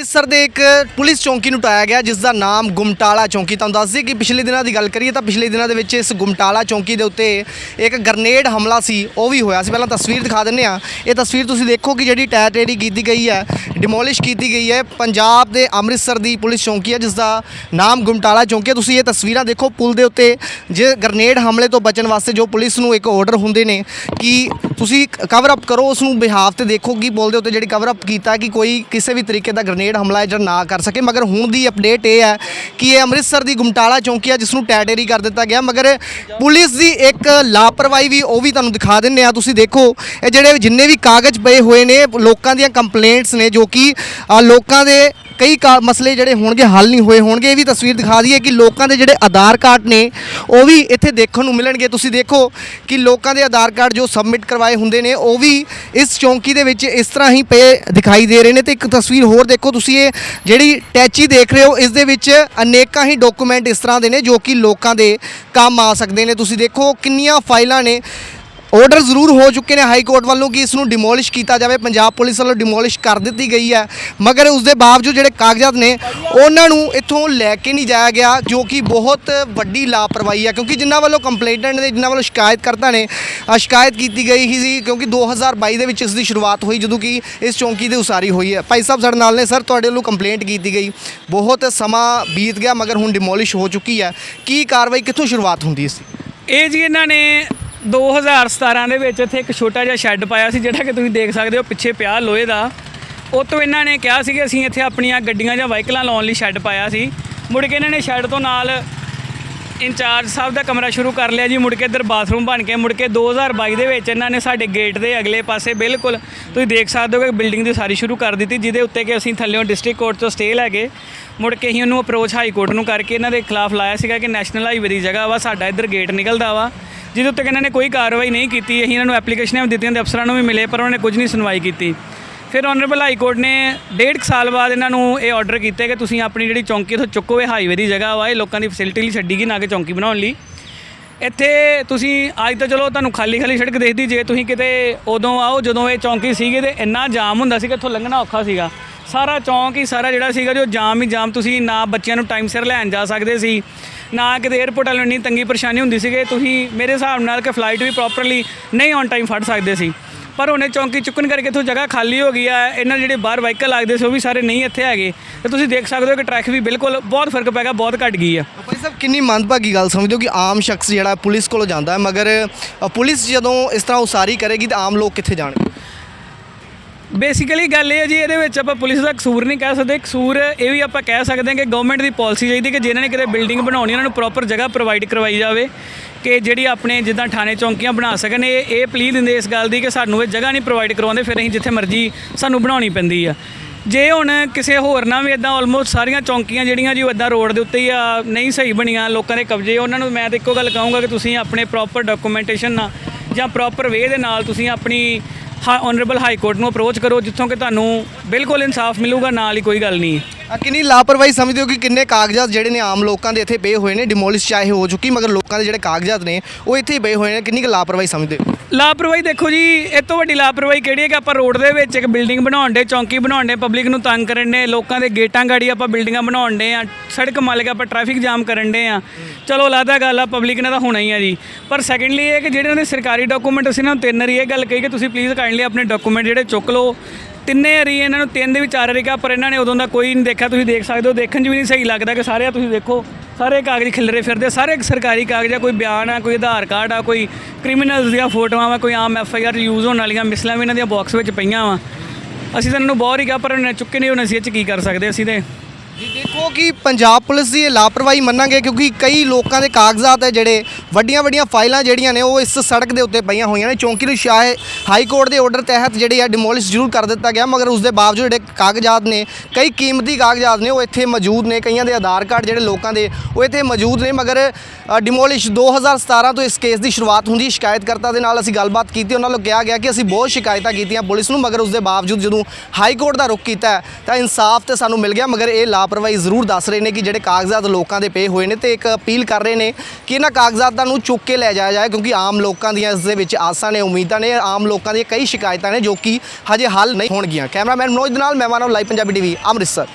ਅੰਮ੍ਰਿਤਸਰ ਦੇ ਇੱਕ ਪੁਲਿਸ ਚੌਂਕੀ ਨੂੰ ਟਾਇਆ ਗਿਆ ਜਿਸ ਦਾ ਨਾਮ ਗੁਮਟਾਲਾ ਚੌਂਕੀ ਤੁਹਾਨੂੰ ਦੱਸ ਦਈਏ ਕਿ ਪਿਛਲੇ ਦਿਨਾਂ ਦੀ ਗੱਲ ਕਰੀਏ ਤਾਂ ਪਿਛਲੇ ਦਿਨਾਂ ਦੇ ਵਿੱਚ ਇਸ ਗੁਮਟਾਲਾ ਚੌਂਕੀ ਦੇ ਉੱਤੇ ਇੱਕ ਗਰਨੇਡ ਹਮਲਾ ਸੀ, ਉਹ ਵੀ ਹੋਇਆ ਸੀ। ਪਹਿਲਾਂ ਤਸਵੀਰ ਦਿਖਾ ਦਿੰਨੇ ਆ ਇਹ ਤਸਵੀਰ ਤੁਸੀਂ ਦੇਖੋ ਕਿ ਜਿਹੜੀ ਟਾਇਰ ਟੇਰੀ ਕੀਤੀ ਗਈ ਹੈ ਡਿਮੋਲਿਸ਼ ਕੀਤੀ ਗਈ ਹੈ, ਪੰਜਾਬ ਦੇ ਅੰਮ੍ਰਿਤਸਰ ਦੀ ਪੁਲਿਸ ਚੌਂਕੀ ਹੈ ਜਿਸ ਦਾ ਨਾਮ ਗੁਮਟਾਲਾ ਚੌਂਕੀ ਹੈ। ਤੁਸੀਂ ਇਹ ਤਸਵੀਰਾਂ ਦੇਖੋ, ਪੁਲ ਦੇ ਉੱਤੇ ਜੇ ਗਰਨੇਡ ਹਮਲੇ ਤੋਂ ਬਚਣ ਵਾਸਤੇ ਜੋ ਪੁਲਿਸ ਨੂੰ ਇੱਕ ਆਰਡਰ ਹੁੰਦੇ ਨੇ ਕਿ ਤੁਸੀਂ ਕਵਰ ਅਪ ਕਰੋ ਉਸ ਨੂੰ ਬਿਹਾਫ ਤੇ ਦੇਖੋ ਕਿ ਪੁਲ ਦੇ ਉੱਤੇ ਜਿਹੜੀ ਕਵਰ ਅਪ ਕੀਤਾ ਕਿ ਕੋਈ ਕਿਸੇ ਵੀ ਤਰੀਕੇ ਦਾ ਗਰਨੇਡ ਹਮਲਾ ਹੈ ਜਿਹੜਾ ਨਾ ਕਰ ਸਕੇ। ਮਗਰ ਹੁਣ ਦੀ ਅਪਡੇਟ ਇਹ ਹੈ ਕਿ ਇਹ ਅੰਮ੍ਰਿਤਸਰ ਦੀ ਗੁਮਟਾਲਾ ਚੌਂਕੀ ਹੈ ਜਿਸ ਨੂੰ ਟੈਟੇਰੀ ਕਰ ਦਿੱਤਾ ਗਿਆ। ਮਗਰ ਪੁਲਿਸ ਦੀ ਇੱਕ ਲਾਪਰਵਾਹੀ ਵੀ ਉਹ ਵੀ ਤੁਹਾਨੂੰ ਦਿਖਾ ਦਿੰਨੇ ਆ ਤੁਸੀਂ ਦੇਖੋ, ਇਹ ਜਿਹੜੇ ਜਿੰਨੇ ਵੀ ਕਾਗਜ਼ ਪਏ ਹੋਏ ਨੇ, ਲੋਕਾਂ ਦੀਆਂ ਕੰਪਲੇਂਟਸ ਨੇ, ਜੋ ਕਿ ਲੋਕਾਂ ਦੇ ਕਈ ਕਾ- ਮਸਲੇ ਜਿਹੜੇ ਹੋਣਗੇ, ਹੱਲ ਨਹੀਂ ਹੋਏ ਹੋਣਗੇ। ਇਹ ਵੀ ਤਸਵੀਰ ਦਿਖਾ ਦਈਏ ਕਿ ਲੋਕਾਂ ਦੇ ਜਿਹੜੇ ਆਧਾਰ ਕਾਰਡ ਨੇ, ਉਹ ਵੀ ਇੱਥੇ ਦੇਖਣ ਨੂੰ ਮਿਲਣਗੇ। ਤੁਸੀਂ ਦੇਖੋ ਕਿ ਲੋਕਾਂ ਦੇ ਆਧਾਰ ਕਾਰਡ ਜੋ ਸਬਮਿਟ ਕਰਵਾਏ ਹੁੰਦੇ ਨੇ, ਉਹ ਵੀ ਇਸ ਚੌਂਕੀ ਦੇ ਵਿੱਚ ਇਸ ਤਰ੍ਹਾਂ ਹੀ ਪਏ ਦਿਖਾਈ ਦੇ ਰਹੇ ਨੇ। ਤੇ ਇੱਕ ਤਸਵੀਰ ਹੋਰ ਦੇਖੋ, ਤੁਸੀਂ ਇਹ ਜਿਹੜੀ ਟੈਚੀ ਦੇਖ ਰਹੇ ਹੋ, ਇਸ ਦੇ ਵਿੱਚ ਅਨੇਕਾਂ ਹੀ ਡਾਕੂਮੈਂਟ ਇਸ ਤਰ੍ਹਾਂ ਦੇ ਨੇ ਜੋ ਕਿ ਲੋਕਾਂ ਦੇ ਕੰਮ ਆ ਸਕਦੇ ਨੇ। ਤੁਸੀਂ ਦੇਖੋ ਕਿੰਨੀਆਂ ਫਾਈਲਾਂ ਨੇ। ਆਰਡਰ ਜ਼ਰੂਰ ਹੋ ਚੁੱਕੇ ਨੇ ਹਾਈ ਕੋਰਟ ਵੱਲੋਂ ਕਿ ਇਸ ਨੂੰ ਡਿਮੋਲਿਸ਼ ਕੀਤਾ ਜਾਵੇ। ਪੰਜਾਬ ਪੁਲਿਸ ਵੱਲੋਂ ਡਿਮੋਲਿਸ਼ ਕਰ ਦਿੱਤੀ ਗਈ ਹੈ। ਮਗਰ ਉਸ ਦੇ ਬਾਵਜੂਦ ਜਿਹੜੇ ਕਾਗਜ਼ਾਤ ਨੇ, ਉਹਨਾਂ ਨੂੰ ਇੱਥੋਂ ਲੈ ਕੇ ਨਹੀਂ ਜਾਇਆ ਗਿਆ, ਜੋ ਕਿ ਬਹੁਤ ਵੱਡੀ ਲਾਪਰਵਾਹੀ ਹੈ। ਕਿਉਂਕਿ ਜਿਨ੍ਹਾਂ ਵੱਲੋਂ ਕੰਪਲੇਂਟੈਂਟ ਨੇ, ਜਿਨ੍ਹਾਂ ਵੱਲੋਂ ਸ਼ਿਕਾਇਤਕਰਤਾ ਨੇ ਸ਼ਿਕਾਇਤ ਕੀਤੀ ਗਈ ਸੀ, ਕਿਉਂਕਿ 2022 ਦੇ ਵਿੱਚ ਇਸ ਦੀ ਸ਼ੁਰੂਆਤ ਹੋਈ, ਜਦੋਂ ਕਿ ਇਸ ਚੌਂਕੀ ਦੀ ਉਸਾਰੀ ਹੋਈ ਹੈ। ਭਾਈ ਸਾਹਿਬ ਸਾਡੇ ਨਾਲ ਨੇ, ਸਰ, ਤੁਹਾਡੇ ਵੱਲੋਂ ਕੰਪਲੇਂਟ ਕੀਤੀ ਗਈ। ਬਹੁਤ ਸਮਾਂ ਬੀਤ ਗਿਆ, ਮਗਰ ਹੁਣ ਡਿਮੋਲਿਸ਼ ਹੋ ਚੁੱਕੀ ਹੈ। ਕੀ ਕਾਰਵਾਈ, ਕਿੱਥੋਂ ਸ਼ੁਰੂਆਤ ਹੁੰਦੀ ਸੀ ਇਹ ਜੀ ਇਹਨਾਂ ਨੇ 2017 ਦੇ ਵਿੱਚ ਇੱਥੇ ਇੱਕ ਛੋਟਾ ਜਿਹਾ ਸ਼ੈੱਡ ਪਾਇਆ ਸੀ, ਜਿਹੜਾ ਕਿ ਤੁਸੀਂ ਦੇਖ ਸਕਦੇ ਹੋ ਪਿੱਛੇ ਪਿਆ ਲੋਹੇ ਦਾ। ਉਹ ਤੋਂ ਇਹਨਾਂ ਨੇ ਕਿਹਾ ਸੀ ਕਿ ਅਸੀਂ ਇੱਥੇ ਆਪਣੀਆਂ ਗੱਡੀਆਂ ਜਾਂ ਵਾਹੀਕਲਾਂ ਲਾਉਣ ਲਈ ਸ਼ੈੱਡ ਪਾਇਆ ਸੀ। ਮੁੜ ਕੇ ਇਹਨਾਂ ਨੇ ਸ਼ੈੱਡ ਤੋਂ ਨਾਲ ਇੰਚਾਰਜ ਸਾਹਿਬ ਦਾ ਕਮਰਾ ਸ਼ੁਰੂ ਕਰ ਲਿਆ ਜੀ, ਮੁੜ ਕੇ ਇੱਧਰ ਬਾਥਰੂਮ ਬਣ ਕੇ, ਮੁੜ ਕੇ 2022 ਦੇ ਵਿੱਚ ਇਹਨਾਂ ਨੇ ਸਾਡੇ ਗੇਟ ਦੇ ਅਗਲੇ ਪਾਸੇ ਬਿਲਕੁਲ ਤੁਸੀਂ ਦੇਖ ਸਕਦੇ ਹੋ ਕਿ ਬਿਲਡਿੰਗ ਦੀ ਸਾਰੀ ਸ਼ੁਰੂ ਕਰ ਦਿੱਤੀ, ਜਿਹਦੇ ਉੱਤੇ ਕਿ ਅਸੀਂ ਥੱਲੇੋਂ ਡਿਸਟ੍ਰਿਕਟ ਕੋਰਟ ਤੋਂ ਸਟੇ ਲੈ ਕੇ ਮੁੜ ਕੇ ਅਸੀਂ ਉਹਨੂੰ ਅਪਰੋਚ ਹਾਈ ਕੋਰਟ ਨੂੰ ਕਰਕੇ ਇਹਨਾਂ ਦੇ ਖਿਲਾਫ ਲਾਇਆ ਸੀਗਾ ਕਿ ਨੈਸ਼ਨਲ ਹਾਈਵੇ ਦੀ ਜਗ੍ਹਾ ਵਾ, ਸਾਡਾ ਇੱਧਰ ਗੇਟ ਨਿਕਲਦਾ ਵਾ। ਜਿਹਦੇ ਉੱਤੇ ਕਿ ਇਹਨਾਂ ਨੇ ਕੋਈ ਕਾਰਵਾਈ ਨਹੀਂ ਕੀਤੀ, ਅਸੀਂ ਇਹਨਾਂ ਨੂੰ ਐਪਲੀਕੇਸ਼ਨਾਂ ਵੀ ਦਿੱਤੀਆਂ ਤੇ ਅਫਸਰਾਂ ਨੂੰ ਵੀ ਮਿਲੇ, ਪਰ ਉਹਨਾਂ ਨੇ ਕੁਝ ਨਹੀਂ ਸੁਣਵਾਈ ਕੀਤੀ। ਫਿਰ ਆਨਰੇਬਲ ਹਾਈ ਕੋਰਟ ਨੇ ਡੇਢ ਕੁ ਸਾਲ ਬਾਅਦ ਇਹਨਾਂ ਨੂੰ ਇਹ ਆਰਡਰ ਕੀਤਾ ਕਿ ਤੁਸੀਂ ਆਪਣੀ ਜਿਹੜੀ ਚੌਂਕੀ ਤੋਂ ਚੁੱਕੋ, ਇਹ ਹਾਈਵੇ ਦੀ ਜਗ੍ਹਾ ਵਾ, ਇਹ ਲੋਕਾਂ ਦੀ ਫੈਸਿਲਿਟੀ ਲਈ ਛੱਡੀ ਗਈ, ਨਾ ਕਿ ਚੌਂਕੀ ਬਣਾਉਣ ਲਈ। ਇੱਥੇ ਤੁਸੀਂ ਅੱਜ ਤਾਂ ਚਲੋ ਤੁਹਾਨੂੰ ਖਾਲੀ ਖਾਲੀ ਸੜਕ ਦੇਖਦੀ, ਜੇ ਤੁਸੀਂ ਕਿਤੇ ਉਦੋਂ ਆਓ, ਜਦੋਂ ਇਹ ਚੌਂਕੀ ਸੀਗੇ ਤੇ ਇੰਨਾ ਜਾਮ ਹੁੰਦਾ ਸੀ ਕਿ ਇੱਥੋਂ ਲੰਘਣਾ ਔਖਾ ਸੀਗਾ। ਸਾਰਾ ਚੌਂਕ ਹੀ ਸਾਰਾ ਜਿਹੜਾ ਸੀਗਾ, ਜੋ ਜਾਮ ਹੀ ਜਾਮ, ਤੁਸੀਂ ਨਾ ਬੱਚਿਆਂ ਨੂੰ ਟਾਈਮ ਸਿਰ ਲੈਣ ਜਾ ਸਕਦੇ ਸੀ। ਨਾ ਕਿਤੇ 에어ਪੋਰਟ ਵਾਲਿਆਂ ਨੂੰ ਇੰਨੀ ਤੰਗੀ ਪਰੇਸ਼ਾਨੀ ਹੁੰਦੀ ਸੀਗੇ, ਤੁਸੀਂ ਮੇਰੇ ਹਿਸਾਬ ਨਾਲ ਕਿ ਫਲਾਈਟ ਵੀ ਪ੍ਰੋਪਰਲੀ ਨਹੀਂ ਔਨ ਟਾਈਮ ਫੜ ਸਕਦੇ ਸੀ। ਪਰ ਉਹਨੇ ਚੌਂਕੀ ਚੁੱਕਣ ਕਰਕੇ ਇੱਥੋਂ ਜਗ੍ਹਾ ਖਾਲੀ ਹੋ ਗਈ ਆ, ਇਹਨਾਂ ਜਿਹੜੇ ਬਾਹਰ ਵਾਹੀਕਲ ਲੱਗਦੇ ਸੀ, ਉਹ ਵੀ ਸਾਰੇ ਨਹੀਂ ਇੱਥੇ ਹੈਗੇ। ਤੇ ਤੁਸੀਂ ਦੇਖ ਸਕਦੇ ਹੋ ਕਿ ਟ੍ਰੈਫਿਕ ਵੀ ਬਿਲਕੁਲ ਬਹੁਤ ਫ਼ਰਕ ਪੈ ਗਿਆ, ਬਹੁਤ ਘਟ ਗਈ ਆ। ਭਾਈ ਸਾਹਿਬ, ਕਿੰਨੀ ਮੰਦਭਾਗੀ ਗੱਲ ਸਮਝਦੇ ਹੋ ਕਿ ਆਮ ਸ਼ਖਸ ਜਿਹੜਾ ਪੁਲਿਸ ਕੋਲੋਂ ਜਾਂਦਾ ਹੈ, ਮਗਰ ਪੁਲਿਸ ਜਦੋਂ ਇਸ ਤਰ੍ਹਾਂ ਉਸਾਰੀ ਕਰੇਗੀ ਤਾਂ ਆਮ ਲੋਕ ਕਿੱਥੇ ਜਾਣਗੇ? ਬੇਸਿਕਲੀ ਗੱਲ ਇਹ ਹੈ ਜੀ, ਇਹਦੇ ਵਿੱਚ ਆਪਾਂ ਪੁਲਿਸ ਦਾ ਕਸੂਰ ਨਹੀਂ ਕਹਿ ਸਕਦੇ। ਕਸੂਰ ਇਹ ਵੀ ਆਪਾਂ ਕਹਿ ਸਕਦੇ ਹਾਂ ਕਿ ਗਵਰਨਮੈਂਟ ਦੀ ਪਾਲਿਸੀ ਚਾਹੀਦੀ ਕਿ ਜਿਨ੍ਹਾਂ ਨੇ ਕਿਤੇ ਬਿਲਡਿੰਗ ਬਣਾਉਣੀ, ਉਹਨਾਂ ਨੂੰ ਪ੍ਰੋਪਰ ਜਗ੍ਹਾ ਪ੍ਰੋਵਾਈਡ ਕਰਵਾਈ ਜਾਵੇ ਕਿ ਜਿਹੜੀ ਆਪਣੇ ਜਿੱਦਾਂ ਥਾਣੇ ਚੌਂਕੀਆਂ ਬਣਾ ਸਕਣ। ਇਹ ਇਹ ਪਲੀਜ਼ ਦਿੰਦੇ ਇਸ ਗੱਲ ਦੀ ਕਿ ਸਾਨੂੰ ਇਹ ਜਗ੍ਹਾ ਨਹੀਂ ਪ੍ਰੋਵਾਈਡ ਕਰਵਾਉਂਦੇ, ਫਿਰ ਅਸੀਂ ਜਿੱਥੇ ਮਰਜ਼ੀ ਸਾਨੂੰ ਬਣਾਉਣੀ ਪੈਂਦੀ ਆ। ਜੇ ਹੁਣ ਕਿਸੇ ਹੋਰ ਨਾਲ ਵੀ ਇਦਾਂ ਆਲਮੋਸਟ ਸਾਰੀਆਂ ਚੌਂਕੀਆਂ ਜਿਹੜੀਆਂ ਜੀ ਉਹ ਇਦਾਂ ਰੋਡ ਦੇ ਉੱਤੇ ਹੀ ਆ, ਨਹੀਂ ਸਹੀ ਬਣੀਆਂ ਲੋਕਾਂ ਦੇ ਕਬਜ਼ੇ, ਉਹਨਾਂ ਨੂੰ ਮੈਂ ਤਾਂ ਇੱਕੋ ਗੱਲ ਕਹੂੰਗਾ ਕਿ ਤੁਸੀਂ ਆਪਣੇ ਪ੍ਰੋਪਰ ਡਾਕੂਮੈਂਟੇਸ਼ਨ ਨਾਲ ਜਾਂ ਪ੍ਰੋਪਰ ਵੇ ਦੇ ਨਾਲ ਤੁਸੀਂ ਆਪਣੀ ਆਨਰੇਬਲ ਹਾਈ ਕੋਰਟ ਨੂੰ ਅਪਰੋਚ ਕਰੋ, ਜਿੱਥੋਂ ਕਿ ਤੁਹਾਨੂੰ ਬਿਲਕੁਲ ਇਨਸਾਫ ਮਿਲੂਗਾ, ਨਾਲ ਹੀ ਕੋਈ ਗੱਲ ਨਹੀਂ। ਆ ਕਿੰਨੀ ਲਾਪਰਵਾਹੀ ਸਮਝਦੇ ਹੋ ਕਿ ਕਿੰਨੇ ਕਾਗਜ਼ਾਤ ਜਿਹੜੇ ਨੇ ਆਮ ਲੋਕਾਂ ਦੇ ਇੱਥੇ ਪਏ ਹੋਏ ਨੇ ਡਿਮੋਲਿਸ਼ ਚਾਹੇ ਹੋ ਚੁੱਕੀ, ਮਗਰ ਲੋਕਾਂ ਦੇ ਜਿਹੜੇ ਕਾਗਜ਼ਾਤ ਨੇ, ਉਹ ਇੱਥੇ ਹੀ ਪਏ ਹੋਏ ਨੇ, ਕਿੰਨੀ ਕੁ ਲਾਪਰਵਾਹੀ ਸਮਝਦੇ ਹੋ? ਲਾਪਰਵਾਹੀ ਦੇਖੋ ਜੀ, ਇਹ ਤੋਂ ਵੱਡੀ ਲਾਪਰਵਾਹੀ ਕਿਹੜੀ ਹੈ ਕਿ ਆਪਾਂ ਰੋਡ ਦੇ ਵਿੱਚ ਇੱਕ ਬਿਲਡਿੰਗ ਬਣਾਉਣ ਦੇ, ਚੌਂਕੀ ਬਣਾਉਣ ਦੇ, ਪਬਲਿਕ ਨੂੰ ਤੰਗ ਕਰਨ ਦੇ, ਲੋਕਾਂ ਦੇ ਗੇਟਾਂ ਗਾੜੀ ਆਪਾਂ ਬਿਲਡਿੰਗਾਂ ਬਣਾਉਣ ਦੇ ਆ ਸੜਕ ਮਾਲਕ ਆਪਾਂ ਟ੍ਰੈਫਿਕ ਜਾਮ ਕਰਨ ਦੇ ਆ ਚਲੋ ਲਾਦਾ ਗੱਲ ਆ, ਪਬਲਿਕ ਨੇ ਤਾਂ ਹੋਣਾ ਹੀ ਆ ਜੀ। ਪਰ ਸੈਕੰਡਲੀ ਇਹ ਕਿ ਜਿਹੜੇ ਉਹਨਾਂ ਦੇ ਸਰਕਾਰੀ ਡਾਕੂਮੈਂਟ ਅਸੀਂ ਨਾ ਤਿੰਨ ਵਾਰੀ ਇਹ ਗੱਲ ਕਹੀ ਕਿ ਤੁਸੀਂ ਪਲੀਜ਼ ਕਾਈਂਡਲੀ ਆਪਣੇ ਡਾਕੂਮੈਂਟ ਜਿਹੜੇ ਚੁੱਕ ਲਓ। ਤਿੰਨੇ ਵਾਰੀ ਇਹਨਾਂ ਨੂੰ ਤਿੰਨ ਦੇ ਵਿੱਚ ਚਾਰ ਵਾਰੀ ਪਰ ਇਹਨਾਂ ਨੇ ਉਦੋਂ ਦਾ ਕੋਈ ਨਹੀਂ ਦੇਖਿਆ। ਤੁਸੀਂ ਦੇਖ ਸਕਦੇ ਹੋ, ਦੇਖਣ 'ਚ ਵੀ ਨਹੀਂ ਸਹੀ ਲੱਗਦਾ ਕਿ ਸਾਰੇ ਆ ਤੁਸੀਂ ਦੇਖੋ। ਸਾਰੇ ਕਾਗਜ਼ ਖਿਲਰੇ ਫਿਰਦੇ, ਸਾਰੇ ਸਰਕਾਰੀ ਕਾਗਜ਼ ਆ, ਕੋਈ ਬਿਆਨ ਆ, ਕੋਈ ਆਧਾਰ ਕਾਰਡ ਆ, ਕੋਈ ਕ੍ਰਿਮੀਨਲਸ ਦੀਆਂ ਫੋਟੋਆਂ ਵਾ, ਕੋਈ ਆਮ ਐਫ ਆਈ ਆਰ ਯੂਜ਼ ਹੋਣ ਵਾਲੀਆਂ ਮਿਸਲਾਂ ਵੀ ਇਹਨਾਂ ਦੀਆਂ ਬਾਕਸ ਵਿੱਚ ਪਈਆਂ ਵਾ। ਅਸੀਂ ਤਾਂ ਇਹਨਾਂ ਨੂੰ ਬਹੁਤ ਹੀ ਕਿਹਾ, ਪਰ ਇਹਨਾਂ ਨੇ ਚੁੱਕੇ ਨਹੀਂ, ਹੁਣ ਅਸੀਂ ਇਹ 'ਚ ਕੀ ਕਰ ਸਕਦੇ, ਅਸੀਂ ਤੇ ਜੀ, ਦੇਖੋ ਕਿ ਪੰਜਾਬ ਪੁਲਿਸ ਦੀ ਇਹ ਲਾਪਰਵਾਹੀ ਮੰਨਾਂਗੇ ਕਿਉਂਕਿ ਕਈ ਲੋਕਾਂ ਦੇ ਕਾਗਜ਼ਾਤ ਹੈ ਜਿਹੜੇ ਵੱਡੀਆਂ ਵੱਡੀਆਂ ਫਾਈਲਾਂ ਜਿਹੜੀਆਂ ਨੇ ਉਹ ਇਸ ਸੜਕ ਦੇ ਉੱਤੇ ਪਈਆਂ ਹੋਈਆਂ ਨੇ। ਚੌਂਕੀ ਨੂੰ ਸ਼ਾਇ ਹਾਈ ਕੋਰਟ ਦੇ ਆਰਡਰ ਤਹਿਤ ਜਿਹੜੇ ਆ ਡਿਮੋਲਿਸ਼ ਜ਼ਰੂਰ ਕਰ ਦਿੱਤਾ ਗਿਆ, ਮਗਰ ਉਸ ਦੇ ਬਾਵਜੂਦ ਜਿਹੜੇ ਕਾਗਜ਼ਾਤ ਨੇ, ਕਈ ਕੀਮਤੀ ਕਾਗਜ਼ਾਤ ਨੇ, ਉਹ ਇੱਥੇ ਮੌਜੂਦ ਨੇ। ਕਈਆਂ ਦੇ ਆਧਾਰ ਕਾਰਡ ਜਿਹੜੇ ਲੋਕਾਂ ਦੇ, ਉਹ ਇੱਥੇ ਮੌਜੂਦ ਨੇ, ਮਗਰ ਡਿਮੋਲਿਸ਼ 2017 ਤੋਂ ਇਸ ਕੇਸ ਦੀ ਸ਼ੁਰੂਆਤ ਹੁੰਦੀ ਸ਼ਿਕਾਇਤਕਰਤਾ ਦੇ ਨਾਲ ਅਸੀਂ ਗੱਲਬਾਤ ਕੀਤੀ, ਉਹਨਾਂ ਨੂੰ ਕਿਹਾ ਗਿਆ ਕਿ ਅਸੀਂ ਬਹੁਤ ਸ਼ਿਕਾਇਤਾਂ ਕੀਤੀਆਂ ਪੁਲਿਸ ਨੂੰ, ਮਗਰ ਉਸ ਦੇ ਬਾਵਜੂਦ ਜਦੋਂ ਹਾਈ ਕੋਰਟ ਦਾ ਰੁਖ ਕੀਤਾ ਤਾਂ ਇਨਸਾਫ ਤੇ ਸਾਨੂੰ ਮਿਲ ਗਿਆ, ਮਗਰ ਇਹ ਲਾਪਰਵਾਹੀ ਜ਼ਰੂਰ ਦੱਸ ਰਹੇ ਨੇ ਕਿ ਜਿਹੜੇ ਕਾਗਜ਼ਾਤ ਲੋਕਾਂ ਦੇ ਪਏ ਹੋਏ ਨੇ ਤੇ ਇੱਕ ਅਪੀਲ ਕਰ ਰਹੇ ਨੇ ਕਿ ਇਹਨਾਂ ਕਾਗਜ਼ਾਤ ਨੂੰ ਚੁੱਕ ਕੇ ਲੈ ਜਾਇਆ ਜਾਏ, ਕਿਉਂਕਿ ਆਮ ਲੋਕਾਂ ਦੀਆਂ ਇਸ ਦੇ ਵਿੱਚ ਆਸਾਂ ਨੇ, ਉਮੀਦਾਂ ਨੇ ਆਮ ਲੋਕਾਂ ਦੀਆਂ ਕਈ ਸ਼ਿਕਾਇਤਾਂ ਨੇ ਜੋ ਕਿ ਹਜੇ ਹੱਲ ਨਹੀਂ ਹੋਣਗੀਆਂ। ਕੈਮਰਾਮੈਨ ਮਨੋਜ ਦੇ ਨਾਲ, ਮੈਂ ਮਾਨਵ, ਲਾਈਵ ਪੰਜਾਬੀ ਟੀਵੀ, ਅੰਮ੍ਰਿਤਸਰ।